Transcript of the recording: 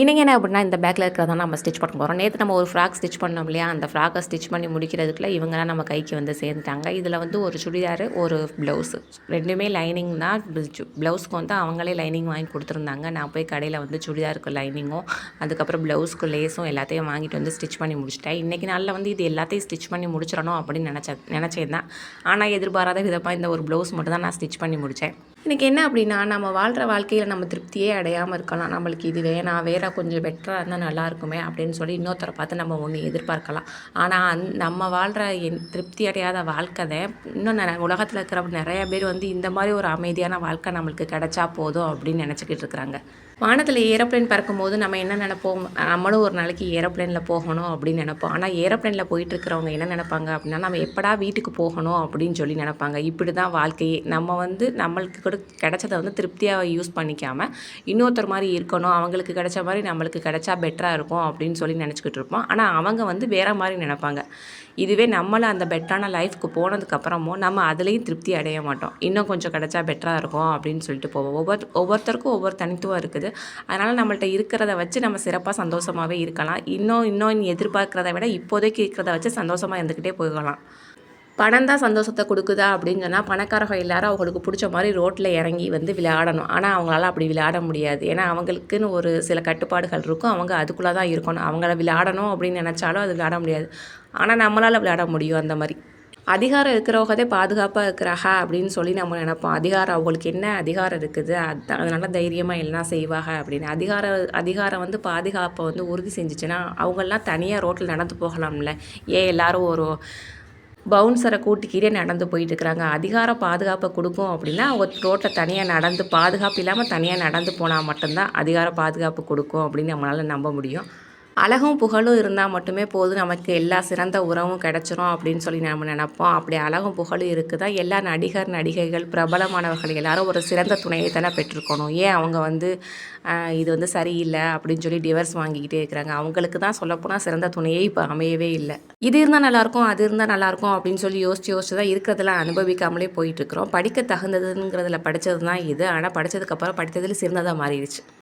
இன்றைக்கி என்ன அப்படின்னா இந்த பேக்கில் இருக்கிறத நம்ம ஸ்டிச் பண்ண போகிறோம் நேற்று நம்ம ஒரு ஃப்ராக் ஸ்டிச் பண்ணோம் இல்லையா? அந்த ஃப்ராக்கை ஸ்டிச் பண்ணி முடிக்கிறதுக்குள்ள இவங்கெல்லாம் நம்ம கைக்கு வந்து சேர்ந்துட்டாங்க. இதில் வந்து ஒரு சுடிதார் ஒரு ப்ளவுஸு ரெண்டுமே லைனிங் தான். ப்ளவுஸ்க்கு வந்து அவங்களே லைனிங் வாங்கி கொடுத்துருந்தாங்க. நான் போய் கடையில் வந்து சுடிதாருக்கு லைனிங்கும் அதுக்கப்புறம் ப்ளவுஸ்க்கு லேஸும் எல்லாத்தையும் வாங்கிட்டு வந்து ஸ்டிச் பண்ணி முடிச்சிட்டேன். இன்றைக்கி நாளில் வந்து இது எல்லாத்தையும் ஸ்டிச் பண்ணி முடிச்சிடணும் அப்படின்னு நினச்ச நினச்சேன் தான். ஆனால் எதிர்பாராத விதமாக இந்த ஒரு ப்ளவுஸ் மட்டும் தான் நான் ஸ்டிச் பண்ணி முடித்தேன் எனக்கு என்ன அப்படின்னா நம்ம வாழ்கிற வாழ்க்கையில் நம்ம திருப்தியே அடையாமல் இருக்கலாம். நம்மளுக்கு இது வேணாம் வேறு கொஞ்சம் பெட்டராக இருந்தால் நல்லா இருக்குமே அப்படின்னு சொல்லி இன்னொருத்தரை பார்த்து நம்ம ஒன்று எதிர்பார்க்கலாம். ஆனால் அந் நம்ம வாழ்கிற என் திருப்தி அடையாத வாழ்க்கை தான் இன்னும் ந உலகத்தில் இருக்கிற நிறைய பேர் வந்து இந்த மாதிரி ஒரு அமைதியான வாழ்க்கை நம்மளுக்கு கிடைச்சா போதும் அப்படின்னு நினச்சிக்கிட்டு இருக்கிறாங்க. வானத்தில் ஏரோப்ளேன் பறக்கும்போது நம்ம என்ன நினைப்போம்? நம்மளும் ஒரு நாளைக்கு ஏரோப்ளேனில் போகணும் அப்படின்னு நினைப்போம். ஆனால் ஏரோப்ளேனில் போயிட்டு இருக்கிறவங்க என்ன நினைப்பாங்க அப்படின்னா நம்ம எப்படா வீட்டுக்கு போகணும் அப்படின்னு சொல்லி நினைப்பாங்க. இப்படி தான் வாழ்க்கையே. நம்ம வந்து நம்மளுக்கு கூட கிடைச்சதை வந்து திருப்தியாக யூஸ் பண்ணிக்காமல் இன்னொருத்தர் மாதிரி இருக்கணும். அவங்களுக்கு கிடைச்ச மாதிரி நம்மளுக்கு கிடைச்சா பெட்டராக இருக்கும் அப்படின்னு சொல்லி நினச்சிக்கிட்டு இருப்போம். ஆனால் அவங்க வந்து வேறு மாதிரி நினைப்பாங்க. இதுவே நம்மளும் அந்த பெட்டரான லைஃப்க்கு போனதுக்கப்புறமும் நம்ம அதுலேயும் திருப்தி அடைய மாட்டோம். இன்னும் கொஞ்சம் கிடைச்சா பெட்டராக இருக்கும் அப்படின்னு சொல்லிட்டு போவோம். ஒவ்வொரு ஒவ்வொருத்தருக்கும் ஒவ்வொரு தனித்துவம் இருக்குது. அதனால் நம்மள்ட்ட இருக்கிறத வச்சு நம்ம சிறப்பாக சந்தோஷமாகவே இருக்கலாம். இன்னும் இன்னும் எதிர்பார்க்குறத விட இப்போதைக்கு இருக்கிறத வச்சு சந்தோஷமாக இருந்துக்கிட்டே போகலாம். பணம் தான் சந்தோஷத்தை கொடுக்குதா அப்படின்னு சொன்னால் பணக்காரர்கள் எல்லாரும் அவங்களுக்கு பிடிச்ச மாதிரி ரோட்டில் இறங்கி வந்து விளையாடணும். ஆனால் அவங்களால அப்படி விளையாட முடியாது. ஏன்னா அவங்களுக்குன்னு ஒரு சில கட்டுப்பாடுகள் இருக்கும். அவங்க அதுக்குள்ளே தான் இருக்கணும். அவங்கள விளையாடணும் அப்படின்னு நினச்சாலும் அது விளையாட முடியாது. ஆனால் நம்மளால் விளையாட முடியும் அந்த மாதிரி. அதிகாரம் இருக்கிறவங்க தான் பாதுகாப்பாக இருக்கிறாங்க அப்படின்னு சொல்லி நம்ம நினைப்போம். அதிகாரம் அவங்களுக்கு என்ன அதிகாரம் இருக்குது? அது அதனால தைரியமாக எல்லாம் செய்வாங்க அப்படின்னு. அதிகாரம் அதிகாரம் வந்து பாதுகாப்பை வந்து உறுதி செஞ்சிச்சுன்னா அவங்கெல்லாம் தனியாக ரோட்டில் நடந்து போகலாம்ல. ஏன் எல்லோரும் ஒரு பவுன்சரை கூட்டிக்கிட்டே நடந்து போயிட்டுருக்குறாங்க அதிகார பாதுகாப்பை கொடுக்கும் அப்படின்னா அவங்க ரோட்டில் தனியாக நடந்து பாதுகாப்பு இல்லாமல் தனியாக நடந்து போனால் மட்டும்தான் அதிகார பாதுகாப்பு கொடுக்கும் அப்படின்னு நம்மளால் நம்ப முடியும். அழகும் புகழும் இருந்தால் மட்டுமே போதும். நமக்கு எல்லா சிறந்த உறவும் கிடச்சிரும் அப்படின்னு சொல்லி நம்ம நினப்போம். அப்படி அழகும் புகழும் இருக்குதா? எல்லா நடிகர் நடிகைகள் பிரபலமானவர்கள் எல்லாரும் ஒரு சிறந்த துணையை தானே பெற்றிருக்கணும். ஏன் அவங்க வந்து இது வந்து சரியில்லை அப்படின்னு சொல்லி டிவர்ஸ் வாங்கிக்கிட்டே இருக்கிறாங்க. அவங்களுக்கு தான் சொல்லப்போனால் சிறந்த துணையே இப்போ அமையவே இல்லை. இது இருந்தால் நல்லாயிருக்கும் அது இருந்தால் நல்லாயிருக்கும் அப்படின்னு சொல்லி யோசிச்சு யோசிச்சு தான் இருக்கிறதெல்லாம் அனுபவிக்காமலே போயிட்டுருக்குறோம் படிக்க தகுந்ததுங்கிறதுல படித்தது தான் இது ஆனால் படித்ததுக்கப்புறம் படித்ததில் சிறந்ததாக மாறிடுச்சு.